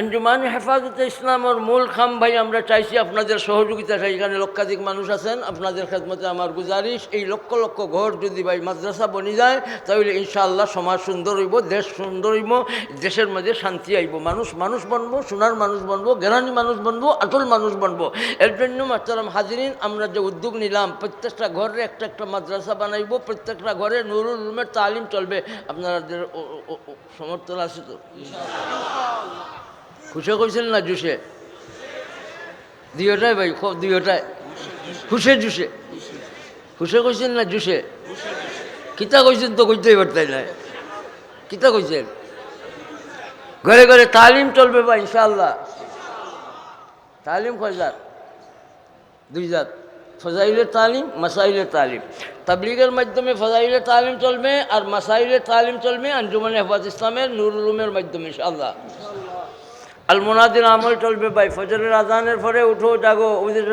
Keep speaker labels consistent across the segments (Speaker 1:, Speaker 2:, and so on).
Speaker 1: আঞ্জুমান, হেফাজতে ইসলামের মূল খাম ভাই, আমরা চাইছি আপনাদের সহযোগিতা। চাই এখানে লক্ষাধিক মানুষ আছেন, আপনাদের খেদমতে আমার গুজারিশ। এই লক্ষ লক্ষ ঘর যদি ভাই মাদ্রাসা বনি যায়, তাহলে ইনশাআল্লাহ সমাজ সুন্দর হইব, দেশ সুন্দর হইব, দেশের মধ্যে শান্তি আইব। মানুষ মানুষ বনবো, সোনার মানুষ বনবো, জ্ঞানী মানুষ বনবো আসল মানুষ বনবো। এর জন্য মাস্টারাম হাজিরিন, আমরা যে উদ্যোগ নিলাম, প্রত্যেকটা ঘরে একটা একটা মাদ্রাসা বানাইব, প্রত্যেকটা ঘরে নুরুল রুমের তালিম চলবে। আপনাদের সমর্থন আছে তো? খুশে কইছেন না জুসে? দুইটাই ভাই দুইটাই। খুশে জুসে? খুশে কইছেন না জুসে? কিতা কইছেন তো কইতেই পারতাই না কিতা কইছেন? ঘরে ঘরে তালিম চলবে বা ইনশাআল্লাহ। তালিম জাত? দুই জাত। ফজাইলের তালিম মাসাইলের তালিম। তাবলিগের মাধ্যমে ফজাইলের তালিম চলবে আর মাসাইলের তালিম চলবে আঞ্জুমান হেফাজ ইসলামের নুরুল উলুমের মাধ্যমে, ইনশাআল্লাহ। আল মোনাদিন আমল চলবে ভাই, ফজরের আজানের পরে উঠো, জাগো ওদের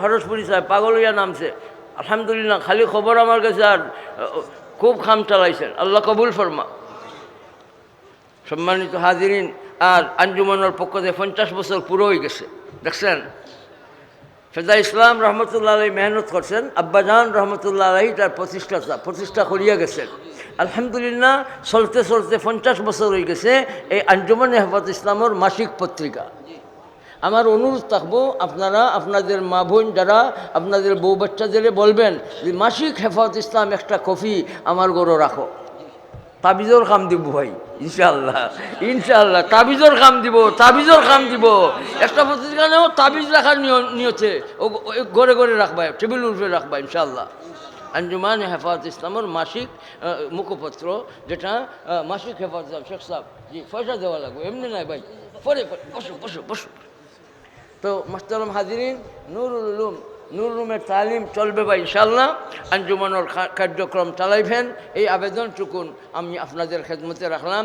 Speaker 1: হরসপুরি সাহেব, পাগল নামছে। আলহামদুলিল্লাহ, খালি খবর আমার কাছে আর খুব খাম চালাইছেন। আল্লাহ কবুল ফরমা। সম্মানিত হাজিরিন, আর আঞ্জুমানের পক্ষ থেকে পঞ্চাশ বছর পুরো হয়ে গেছে। দেখছেন? ফেজা ইসলাম রহমতুল্লাহ আলাই মেহনত করছেন, আব্বাজান রহমতুল্লাহ আলাই তার প্রতিষ্ঠা প্রতিষ্ঠা করিয়া গেছেন। আলহামদুলিল্লাহ, চলতে চলতে পঞ্চাশ বছর হয়ে গেছে, এই আঞ্জুমান হেফাত ইসলামের মাসিক পত্রিকা। আমার অনুরোধ থাকব, আপনারা, আপনাদের মা বোন যারা, আপনাদের বউ বাচ্চাদের বলবেন যে, মাসিক হেফাজত ইসলাম একটা কফি আমার গরো রাখো। তাবিজর কাম দিব ভাই ইনশাল্লাহ ইনশাল্লাহ তাবিজর কাম দিব, তাবিজর কাম দিব। একটা পত্রিকা পত্রিকানেও তাবিজ রাখার নিয়- নিয়তে ঘরে ঘরে রাখবা টেবিল উপরে রাখবা ইনশাল্লাহ আঞ্জুমান হেফাজত ইসলামের মাসিক মুখপত্র, যেটা মাসিক হেফাজত ইসলাম শেখ সাহেব, জি, পয়সা দেওয়া লাগবে, এমনি নাই ভাই। পরে বসো বসো বসো। তো মাস্তারম হাজিরিন, নুরুল উলুম নুর রুমের তালিম চলবে বা ইনশাল্লাহ আঞ্জুমানোর কার্যক্রম চালাইবেন। এই আবেদনটুকুন আমি আপনাদের খেদমতে রাখলাম।